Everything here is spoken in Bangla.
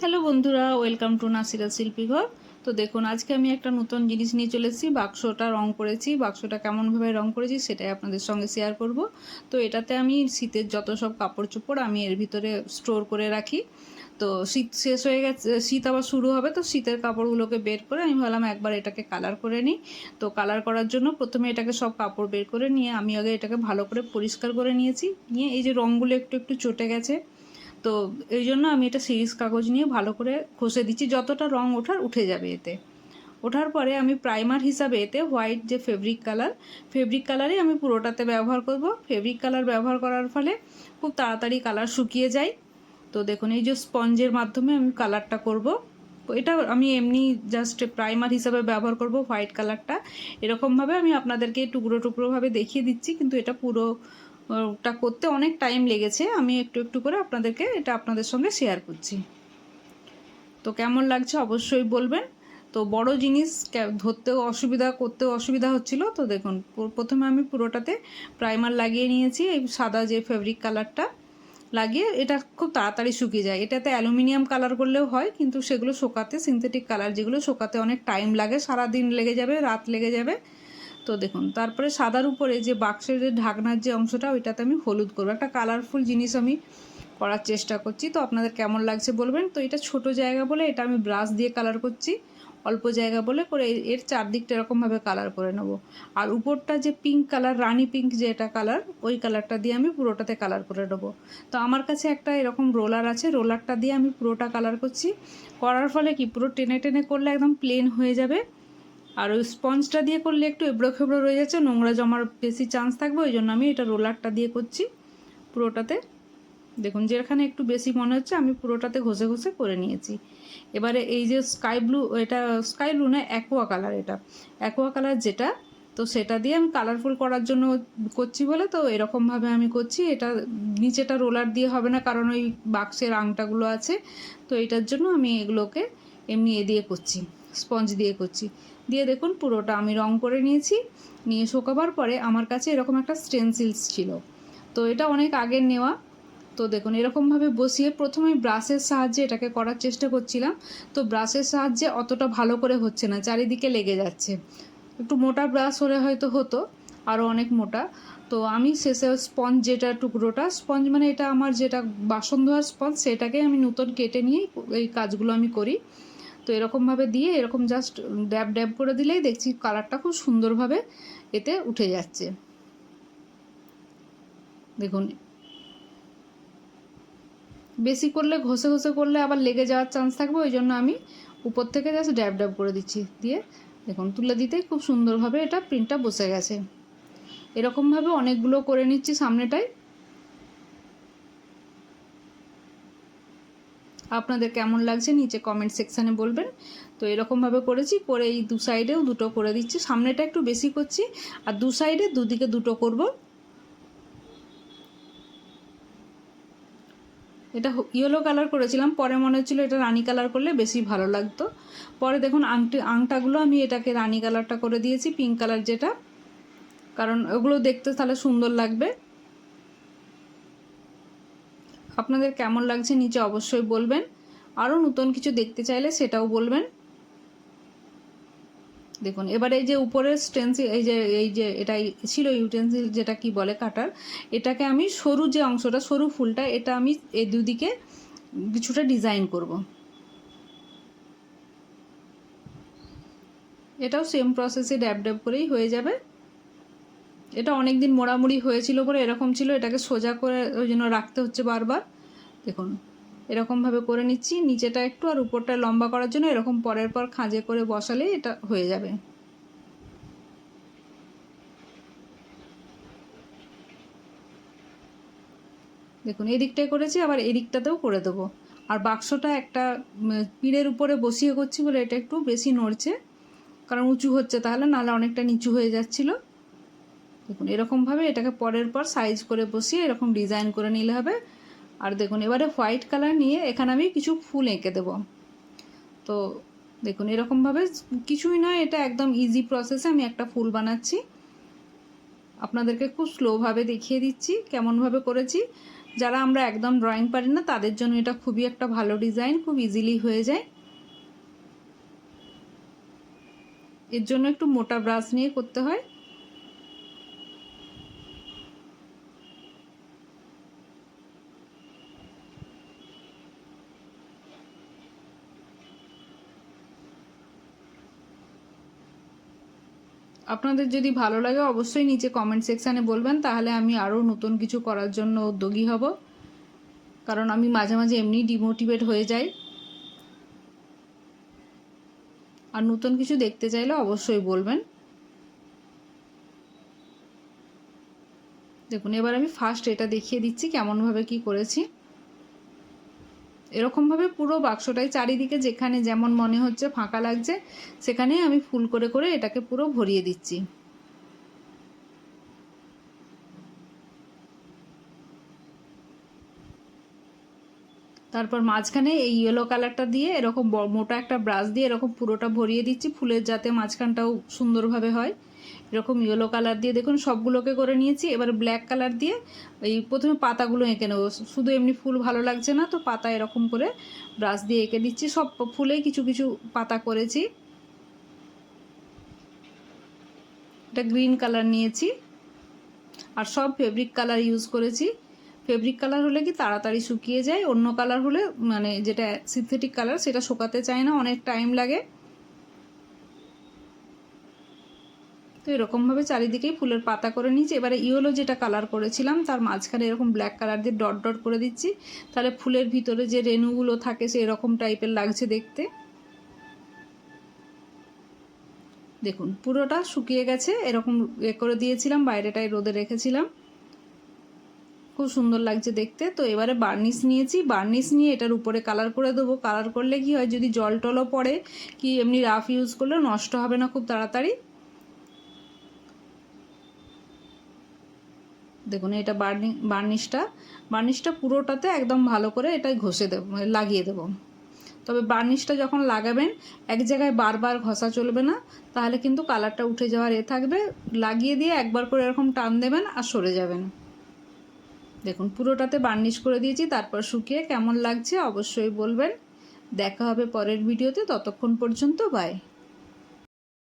হ্যালো বন্ধুরা, ওয়েলকাম টু নাসিরা শিল্পী ঘর তো দেখুন, আজকে আমি একটা নতুন জিনিস নিয়ে চলে এসেছি বাক্সটা রং করেছি। বাক্সটা কেমনভাবে রং করেছি সেটাই আপনাদের সঙ্গে শেয়ার করব। তো এটাতে আমি শীতের যত সব কাপড় চোপড় আমি এর ভিতরে স্টোর করে রাখি। তো শীত শেষ হয়ে গেছে, শীত আবার শুরু হবে, তো শীতের কাপড়গুলোকে বের করে আমি ভাবলাম একবার এটাকে কালার করে নিই। তো কালার করার জন্য প্রথমে এটাকে সব কাপড় বের করে নিয়ে আমি আগে এটাকে ভালো করে পরিষ্কার করে নিয়েছি। নিয়ে এই যে রঙগুলো একটু একটু চটে গেছে। তো এই জন্য আমি এটা সিরিজ কাগজ নিয়ে ভালো করে ঘষে দিচ্ছি। যতটা রং ওঠার, উঠে যাবে এতে। ওঠার পরে আমি প্রাইমার হিসাবে এতে হোয়াইট যে ফেব্রিক কালার ফেব্রিক কালারই আমি পুরোটাতে ব্যবহার করব। ফেব্রিক কালার ব্যবহার করার ফলে খুব তাড়াতাড়ি কালার শুকিয়ে যায়। তো দেখুন, এই যে স্পঞ্জের মাধ্যমে আমি কালারটা করব। এটা আমি এমনি জাস্ট প্রাইমার হিসাবে ব্যবহার করব হোয়াইট কালারটা এরকমভাবে আমি আপনাদেরকে টুকরো টুকরোভাবে দেখিয়ে দিচ্ছি, কিন্তু এটা পুরো ওটা করতে অনেক টাইম লেগেছে। আমি একটু একটু করে আপনাদেরকে এটা আপনাদের সঙ্গে শেয়ার করছি। তো কেমন লাগছে অবশ্যই বলবেন। তো বড় জিনিস ধরতেও অসুবিধা, করতেও অসুবিধা হচ্ছিল। তো দেখুন প্রথমে আমি পুরোটাতে প্রাইমার লাগিয়ে নিয়েছি, এই সাদা যে ফেব্রিক কালারটা লাগিয়ে, এটা খুব তাড়াতাড়ি শুকিয়ে যায়। এটাতে অ্যালুমিনিয়াম কালার করলেও হয়, কিন্তু সেগুলো শোকাতে সিনথেটিক কালার যেগুলো শোকাতে অনেক টাইম লাগে সারা দিন লেগে যাবে, রাত লেগে যাবে। তো দেখুন, তারপরে সাদার উপরে যে বাক্সের যে ঢাকনার যে অংশটা, ওইটাতে আমি হলুদ করব। একটা কালারফুল জিনিস আমি করার চেষ্টা করছি। তো আপনাদের কেমন লাগছে বলবেন? তো এটা ছোট জায়গা বলে এটা আমি ব্রাশ দিয়ে কালার করছি। অল্প জায়গা বলে করে এর- চারদিকটা এরকমভাবে কালার করে নেব। আর উপরটা যে পিঙ্ক কালার রানি পিঙ্ক যে এটা কালার ওই কালারটা দিয়ে আমি পুরোটাতে কালার করে নেব। তো আমার কাছে একটা এরকম রোলার আছে রোলারটা দিয়ে আমি পুরোটা কালার করছি। করার ফলে কি, পুরো টেনে টেনে করলে একদম প্লেন হয়ে যাবে। আর ওই স্পঞ্জটা দিয়ে করলে একটু এবড়ো খেবড়ো রয়ে যাচ্ছে, নোংরা জমার বেশি চান্স থাকবে, ওই জন্য আমি এটা রোলারটা দিয়ে করছি পুরোটাতে। দেখুন, যেখানে একটু বেশি মনে হচ্ছে, আমি পুরোটাতে ঘষে ঘষে করে নিয়েছি। এবারে এই যে স্কাই ব্লু এটা স্কাই ব্লু না অ্যাকোয়া কালার এটা। অ্যাকোয়া কালার যেটা, তো সেটা দিয়ে আমি কালারফুল করার জন্য করছি বলে, তো এরকমভাবে আমি করছি। এটা নিচেটা রোলার দিয়ে হবে না, কারণ ওই বাক্সের আংটাগুলো আছে, তো এটার জন্য আমি এগুলোকে এমনি এ দিয়ে করছি স্পঞ্জ দিয়ে করছি। দিয়ে দেখুন পুরোটা আমি রং করে নিয়েছি। নিয়ে শুকাবার পরে আমার কাছে এরকম একটা স্টেনসিলস ছিল। তো এটা অনেক আগের নেওয়া। তো দেখুন, এরকমভাবে বসিয়ে প্রথমে ব্রাশের সাহায্যে এটাকে করার চেষ্টা করছিলাম। তো ব্রাশের সাহায্যে অতটা ভালো করে হচ্ছে না, চারিদিকে লেগে যাচ্ছে। একটু মোটা ব্রাশ হলে হয়তো হতো আরও অনেক মোটা। তো আমি শেষে স্পঞ্জ যেটা টুকরোটা, স্পঞ্জ মানে এটা আমার যেটা বাসন ধোয়ার স্পঞ্জ সেটাকে আমি নতুন কেটে নিয়ে এই কাজগুলো আমি করি। তো এরকমভাবে দিয়ে এরকম জাস্ট ড্যাব ড্যাব করে দিলেই দেখছি কালারটা খুব সুন্দরভাবে এতে উঠে যাচ্ছে। দেখুন। বেশি করলে, ঘষে ঘষে করলে আবার লেগে যাওয়ার চান্স থাকবে, ওই জন্য আমি উপর থেকে জাস্ট ড্যাব ড্যাব করে দিচ্ছি। দিয়ে দেখুন, তুলে দিতেই খুব সুন্দরভাবে এটা প্রিন্টটা বসে গেছে। এরকমভাবে অনেকগুলো করে নিচ্ছি সামনেটায়। আপনাদের কেমন লাগছে নিচে কমেন্ট সেকশানে বলবেন। তো এরকমভাবে করেছি, করে এই দু সাইডেও দুটো করে দিচ্ছি। সামনেটা একটু বেশি করছি, আর দু সাইডে দুদিকে দুটো করব। এটা ইয়েলো কালার করেছিলাম, পরে মনে হচ্ছিল এটা রানি কালার করলে বেশি ভালো লাগতো। পরে দেখুন আংটি আংটাগুলো আমি এটাকে রানি কালারটা করে দিয়েছি পিঙ্ক কালার যেটা। কারণ ওগুলো দেখতে তাহলে সুন্দর লাগবে। আপনাদের কেমন লাগছে নিচে অবশ্যই বলবেন। আরও নতুন কিছু দেখতে চাইলে সেটাও বলবেন। দেখুন, এবার এই যে উপরের স্টেন্সিল এই যে এই যে এটা ছিল ইউটেন্সিল যেটা কি বলে, কাটার, এটাকে আমি সরু যে অংশটা, সরু ফুলটা, এটা আমি এই দুদিকে কিছুটা ডিজাইন করব। এটাও সেম প্রসেসে ড্যাব ড্যাব করেই হয়ে যাবে। এটা অনেক দিন মোড়ামুড়ি হয়েছিল বলে এরকম ছিল, এটাকে সোজা করে ওই জন্য রাখতে হচ্ছে বারবার। দেখুন এরকমভাবে করে নিচ্ছি, নিচেটা একটু আর উপরটা লম্বা করার জন্য এরকম পরের পর খাঁজে করে বসালে এটা হয়ে যাবে। দেখুন এই দিকটায় করেছি, আবার এই দিকটাতেও করে দেবো। আর বাক্সটা একটা পিঁড়ের উপরে বসিয়ে করছি বলে এটা একটু বেশি নড়ছে, কারণ উঁচু হচ্ছে, তাহলে নাহলে অনেকটা নিচু হয়ে যাচ্ছিল। দেখুন এরকমভাবে এটাকে পরের পর সাইজ করে বসিয়ে এরকম ডিজাইন করে নিলে হবে। আর দেখুন, এবারে হোয়াইট কালার নিয়ে এখানে আমি কিছু ফুল এঁকে দেবো। তো দেখুন এরকমভাবে কিছুই নয়, এটা একদম ইজি প্রসেসে আমি একটা ফুল বানাচ্ছি। আপনাদেরকে খুব স্লোভাবে দেখিয়ে দিচ্ছি কেমনভাবে করেছি। যারা আমরা একদম ড্রয়িং পারি না, তাদের জন্য এটা খুবই একটা ভালো ডিজাইন খুব ইজিলি হয়ে যায়। এর জন্য একটু মোটা ব্রাশ নিয়ে করতে হয়। আপনাদের যদি ভালো লাগে, অবশ্যই নিচে কমেন্ট সেকশানে বলবেন, তাহলে আমি আরও নতুন কিছু করার জন্য উদ্যোগী হব। কারণ আমি মাঝে মাঝে এমনি ডিমোটিভেট হয়ে যাই। আর নতুন কিছু দেখতে চাইলে অবশ্যই বলবেন। দেখুন, এবার আমি ফার্স্ট এটা দেখিয়ে দিচ্ছি, কেমনভাবে কি করেছি। এরকমভাবে পুরো বাক্সটাই চারিদিকে যেখানে যেমন মনে হচ্ছে ফাঁকা লাগছে, সেখানেই আমি ফুল করে করে এটাকে পুরো ভরিয়ে দিচ্ছি। তারপর মাঝখানে এই ইয়েলো কালারটা দিয়ে এরকম মোটা একটা ব্রাশ দিয়ে এরকম পুরোটা ভরিয়ে দিচ্ছি, ফুলের যাতে মাঝখানটাও সুন্দরভাবে হয়। এরকম ইয়েলো কালার দিয়ে দেখুন সবগুলোকে করে নিয়েছি। এবার ব্ল্যাক কালার দিয়ে এই প্রথমে পাতাগুলো এঁকে নেব। শুধু এমনি ফুল ভালো লাগছে না, তো পাতা এরকম করে ব্রাশ দিয়ে এঁকে দিচ্ছি। সব ফুলেই কিছু কিছু পাতা করেছি। এটা গ্রিন কালার নিয়েছি। আর সব ফেব্রিক কালার ইউজ করেছি। ফেব্রিক কালার হলে কি তাড়াতাড়ি শুকিয়ে যায়? অন্য কালার হলে মানে যেটা সিনথেটিক কালার সেটা শুকাতে চায় না, অনেক টাইম লাগে। তো এরকমভাবে চারিদিকেই ফুলের পাতা করে নিচ্ছি এবারে ইয়েলো যেটা কালার করেছিলাম, তার মাঝখানে এরকম ব্ল্যাক কালার দিয়ে ডট ডট করে দিচ্ছি। তাহলে ফুলের ভিতরে যে রেণুগুলো থাকে সে এরকম টাইপের লাগছে দেখতে। দেখুন, পুরোটা শুকিয়ে গেছে, এরকম এ করে দিয়েছিলাম বাইরেটায় রোদে রেখেছিলাম। খুব সুন্দর লাগছে দেখতে। তো এবারে বার্নিশ নিয়েছি। বার্নিশ নিয়ে এটার উপরে কালার করে দেবো। কালার করলে কি হয়, যদি জল টলও পড়ে, কি এমনি রাফ ইউজ করলে নষ্ট হবে না খুব তাড়াতাড়ি। দেখুন, এটা বার্নি, বার্নিশটা বার্নিশটা পুরোটাতে একদম ভালো করে এটা ঘষে দেবো মানে লাগিয়ে দেবো। তবে বার্নিশটা যখন লাগাবেন, এক জায়গায় বারবার ঘষা চলবে না, তাহলে কিন্তু কালারটা উঠে যাওয়ার এ থাকবে। লাগিয়ে দিয়ে একবার করে এরকম টান দেবেন আর সরে যাবেন। দেখুন, পুরোটাতে বার্নিশ করে দিয়েছি, তারপর শুকিয়ে কেমন লাগছে অবশ্যই বলবেন। দেখা হবে পরের ভিডিওতে, ততক্ষণ পর্যন্ত বাই